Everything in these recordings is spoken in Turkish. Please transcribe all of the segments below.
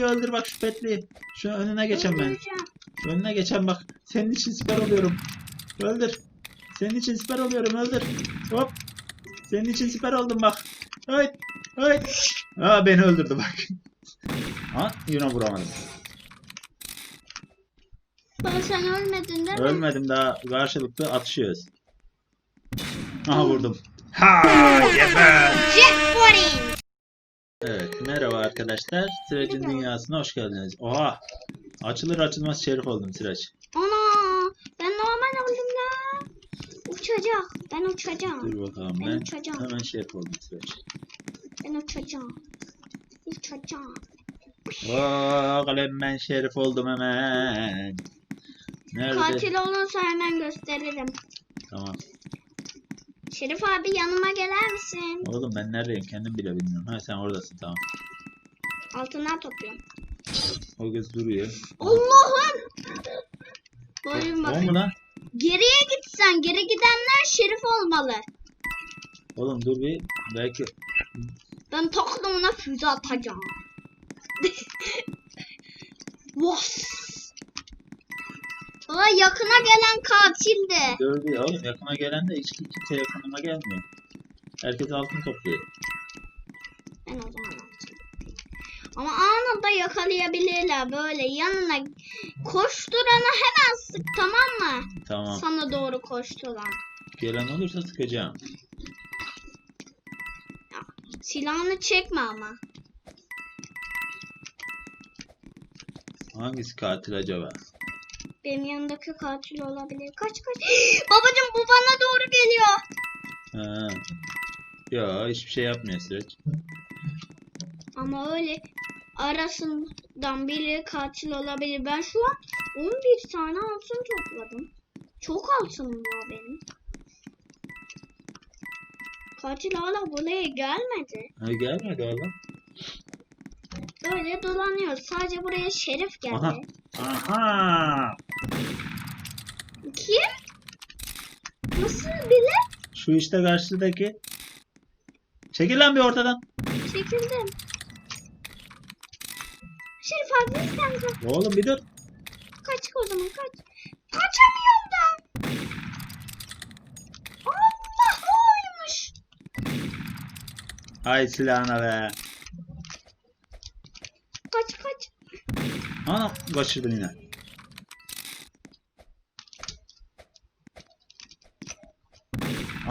öldür bak şu petliyi. Şu önüne geçen ben. Şu önüne geçen bak. Senin için siper oluyorum. Öldür. Senin için siper oluyorum öldür. Hop. Senin için siper oldum bak. Hayt. Hayt. Aa beni öldürdü bak. Ha yine vuramadım. Baba sen ölmedin değil mi? Ölmedim daha karşılıklı atışıyoruz. Aha vurdum. Ha geber. Jack Boring. Evet merhaba arkadaşlar. Sıraç'ın dünyasına hoş geldiniz. Oha. Açılır açılmaz şerif oldum Sıraç. Ana ben normal oldum ya. Uçacak. Ben uçacağım. Dur bakalım Ben ben uçacağım. hemen şerif oldum Sıraç. Ben uçacağım. Uçacağım. Oo kalem ben şerif oldum hemen. Nerede? Katil olursa hemen gösteririm. Tamam. Şerif abi yanıma gelir misin? Oğlum ben neredeyim kendim bile bilmiyorum. Ha sen oradasın tamam. Altından topluyorum. O kız duruyor. Allah'ım! Boyun O mu lan? Geriye gitsen geri gidenler şerif olmalı. Oğlum dur bir. Belki Ben takımına füze atacağım. Vos. Baba yakına gelen katildi. dur bir. Oğlum yakına gelen de hiç kimse yakınıma gelmiyor. Herkes altın topluyor. Ben o zaman atacağım. Ama anında yakalayabilirler böyle yanına koşturana hemen sık tamam mı? Tamam. Sana doğru koşturan. Gelen olursa sıkacağım. Silahını çekme ama. Hangisi katil acaba? Benim yanındaki katil olabilir. Kaç kaç. Babacım bu bana doğru geliyor. Ha. Ya hiçbir şey yapmıyor süreç. Ama öyle arasından biri katil olabilir. Ben şu an 11 tane altın topladım. Çok altınım var benim. Katil hala buraya gelmedi. Ha gelmedi oğlum. Öyle dolanıyor. Sadece buraya şerif geldi. Aha. Aha. Kim? Nasıl bile? Şu işte karşıdaki. Çekil lan bir ortadan. Çekildim. Şerif abi sen kaç. Oğlum bir dur. Kaç o zaman kaç. Kaçamıyorum da. Allah oymuş. Ay silahına be. Kaç kaç. Ana kaçırdın yine.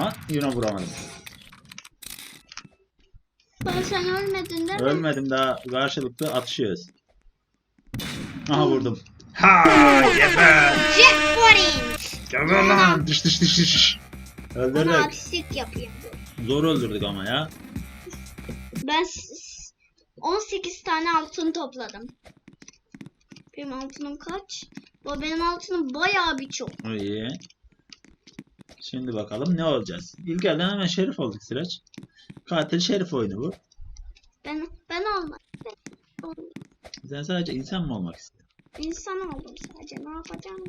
Ha yine vuramadım. Baba sen ölmedin değil mi? Ölmedim daha karşılıklı atışıyoruz. Aha vurdum. Ha. Jack Boring. Geber lan. Dış dış dış dış. Öldürdük. artistik yapayım. Zor öldürdük ama ya. Ben s- s- 18 tane altın topladım. Benim altınım kaç? Bu benim altınım bayağı bir çok. İyi. Şimdi bakalım ne olacağız. İlk elden hemen şerif olduk Sıraç. Katil şerif oyunu bu. Ben ben. Ben olmadım. Sen sadece insan mı olmak istiyorsun? İnsan oldum sadece. Ne yapacağım?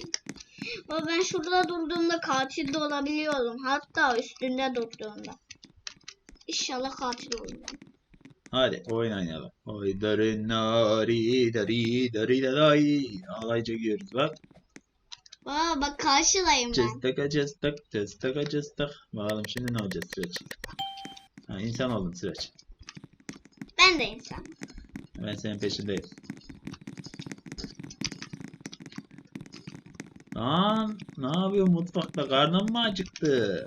Baba ben şurada durduğumda katil de olabiliyorum. Hatta üstünde durduğumda. İnşallah katil olurum. Hadi oyun oynayalım. Oy darın nari dari dari daray. Alayca gidiyoruz bak. Baba bak karşılayım ben. Cıstak cıstak cıstak cıstak. Bakalım şimdi ne olacağız Sıraç. Ha, insan oldun Sıraç. Ben de insan. Ben senin peşindeyim. Lan ne yapıyorsun mutfakta? Karnın mı acıktı?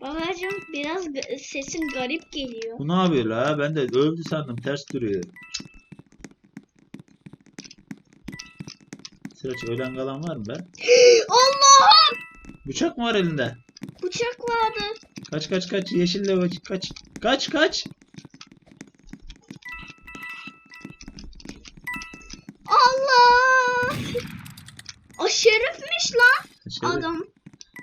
Babacım biraz sesin garip geliyor. Bu ne yapıyor la? Ben de öldü sandım. Ters duruyor. Sıraç ölen kalan var mı be? Allah'ım! Bıçak mı var elinde? Bıçak vardı. Kaç kaç kaç yeşille bak kaç. Kaç kaç. Allah! O şerifmiş lan Şöyle- adam.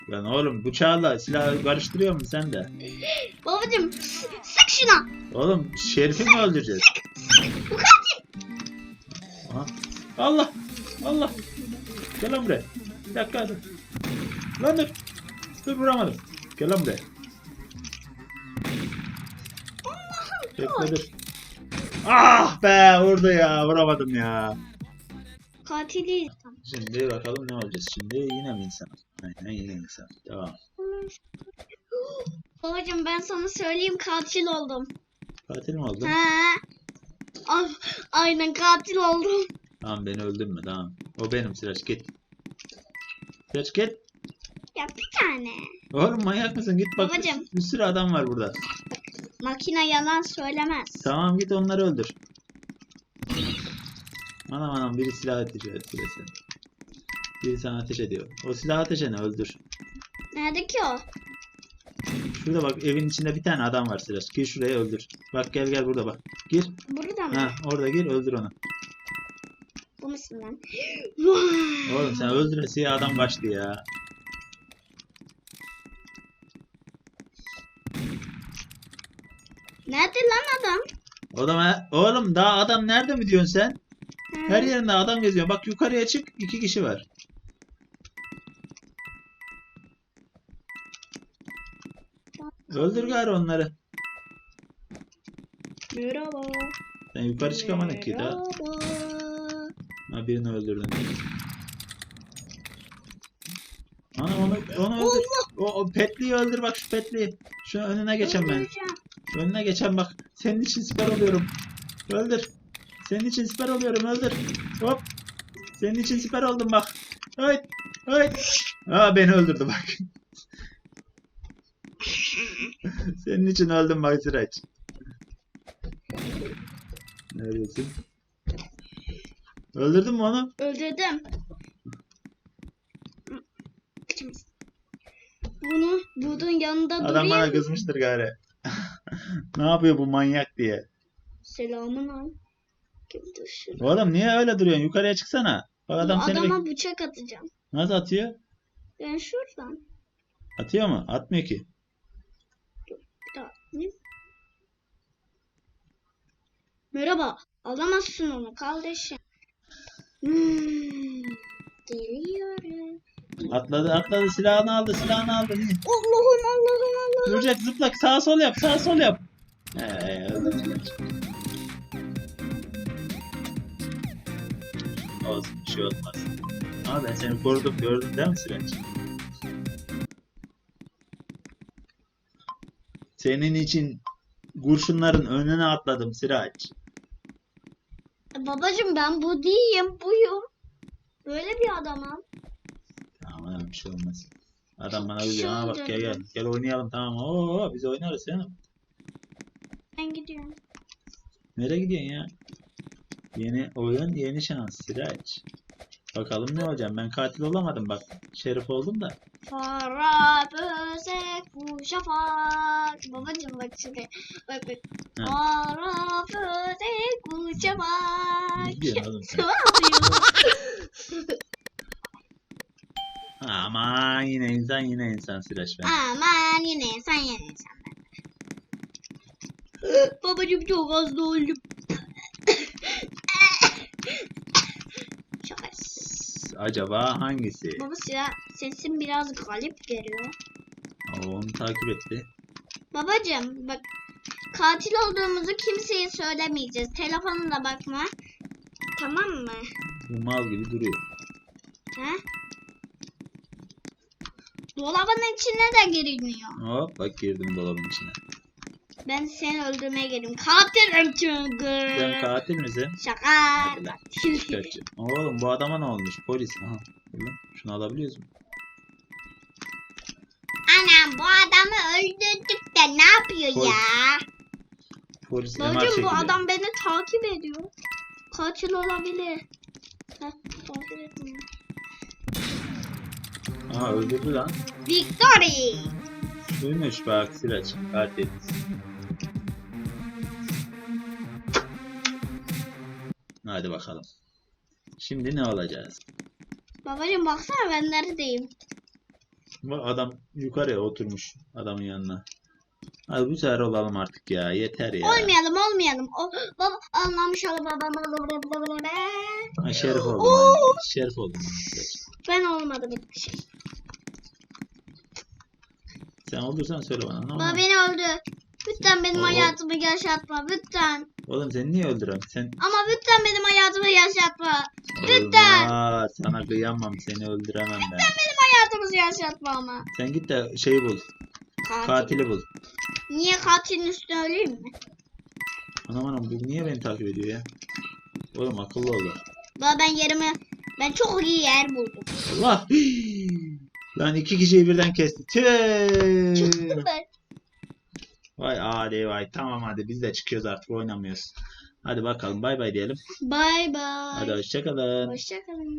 Lan oğlum bıçağla silahı karıştırıyor musun sen de? Babacım s- sık şuna. Oğlum şerifi mi öldüreceğiz? Bu katil. Aha. Allah. Allah. Gel lan buraya. Bir dakika dur. Lan dur. Dur vuramadım. Gel lan buraya. Bekle dur. Ah be vurdu ya vuramadım ya. Katili. Şimdi bakalım ne olacağız şimdi yine mi insan? Aynen yine insan. Tamam. Babacım ben sana söyleyeyim katil oldum. Katil mi oldun? Ay, aynen katil oldum. Tamam beni öldürme tamam. O benim Sıraç git. Sıraç git. Ya bir tane. Oğlum manyak mısın? Git bak. Babacım. Bir sürü adam var burada. Makine yalan söylemez. Tamam git onları öldür. Anam anam biri silah ateş ediyor. Biri sana ateş ediyor. O silah ateşeni öldür. Nerede ki o? Şurada bak evin içinde bir tane adam var Sıraç. Gir şuraya öldür. Bak gel gel burada bak. Gir. Burada mı? Ha orada gir öldür onu. Musun lan? Oğlum sen öldüresiye adam kaçtı ya. Nerede lan adam? Adam ha- oğlum daha adam nerede mi diyorsun sen? Ha. Her yerinde adam geziyor. Bak yukarıya çık. iki kişi var. Öldür gari onları. Merhaba. Sen yukarı çıkamadın ki daha. Merhaba. Ha birini öldürdün. Ana onu onu öldür. O, o petliyi öldür bak şu petliyi. Şu önüne geçen ben. Şu önüne geçen bak. Senin için siper oluyorum. Öldür. Senin için siper oluyorum öldür. Hop. Senin için siper oldum bak. Hayt. Hayt. Aa beni öldürdü bak. Senin için öldüm bak Sıraç. Neredesin? Öldürdün mü onu? Öldürdüm. Bunu budun yanında Adam durayım. bana kızmıştır gari. ne yapıyor bu manyak diye. Selamın al. Oğlum niye öyle duruyorsun? Yukarıya çıksana. Bak adam seni Adama bek- bıçak atacağım. Nasıl atıyor? Ben şuradan. Atıyor mu? Atmıyor ki. Bir daha atayım. Merhaba. Alamazsın onu kardeşim. Hmm, geliyorum. Atladı atladı silahını aldı silahını aldı. Allah'ım Allah'ım Allah'ım. Duracak zıplak sağa sol yap sağa sol yap. Ee, Olsun bir şey olmaz. Ama ben seni korudum gördün değil mi Sıraç? Senin için kurşunların önüne atladım Sıraç. Babacım ben bu değilim buyum. Böyle bir adamım. Tamam tamam, bir şey olmaz. Adam bana Çok diyor ha bak gel gel gel oynayalım tamam. Oo biz oynarız ya. Ben gidiyorum. Nereye gidiyorsun ya? Yeni oyun, yeni şans. Sıraç. Bakalım ne olacağım. Ben katil olamadım bak. Şerif oldum da. Para böcek bu şafak. Babacım bak şimdi. Bak bak. Ha. Para böcek bu oğlum sen? Aman yine insan yine insan Sıraç ben. Aman yine sen yine sen. Babacım çok hasta oldum. Şaka. Acaba hangisi? Baba silah sesin biraz garip geliyor. Oo, onu takip etti. Babacım bak katil olduğumuzu kimseye söylemeyeceğiz. Telefonuna bakma. Tamam mı? Mal gibi duruyor. He? Dolabın içine de girilmiyor. Hop bak girdim dolabın içine. Ben seni öldürmeye geldim. Katilim çünkü. Sen katil misin? Şaka. Hadi lan. Kaç. Oğlum bu adama ne olmuş? Polis. Aha. lan. Şunu alabiliyoruz mu? Anam bu adamı öldürdük de ne yapıyor Polis. ya? Polis MR Babacım bu çekiliyor. adam beni takip ediyor. Katil olabilir. Heh, etmiyor. Aha öldürdü lan. Victory. Duymuş bak Sıraç. Katil. Hadi bakalım. Şimdi ne olacağız? Babacım baksana ben neredeyim. Bu adam yukarıya oturmuş adamın yanına. Hadi bu sefer olalım artık ya. Yeter ya. Olmayalım olmayalım. O, baba anlamış ol babam. Ha, şerif oldum. Oo. Şerif oldum. ben. Olmadım hiçbir şey. Sen olursan söyle bana. Ne Baba olur? beni öldü. Lütfen benim Oo. hayatımı yaşatma lütfen. Oğlum seni niye öldürem? Sen Ama lütfen benim hayatımı yaşatma. Lütfen. Olmaz. Sana kıyamam. Seni öldüremem ben. Benim hayatımızı yaşatma ama. Sen git de şeyi bul. Katil. Katili bul. Niye katilin üstüne öleyim mi? Anam anam bu niye beni takip ediyor ya? Oğlum akıllı ol. Daha ben yerimi ben çok iyi yer buldum. Allah. Lan iki kişiyi birden kesti. Çıktım ben. Vay hadi vay. Tamam hadi biz de çıkıyoruz artık oynamıyoruz. Hadi bakalım bay bay diyelim. Bay bay. Hadi hoşçakalın. Hoşçakalın.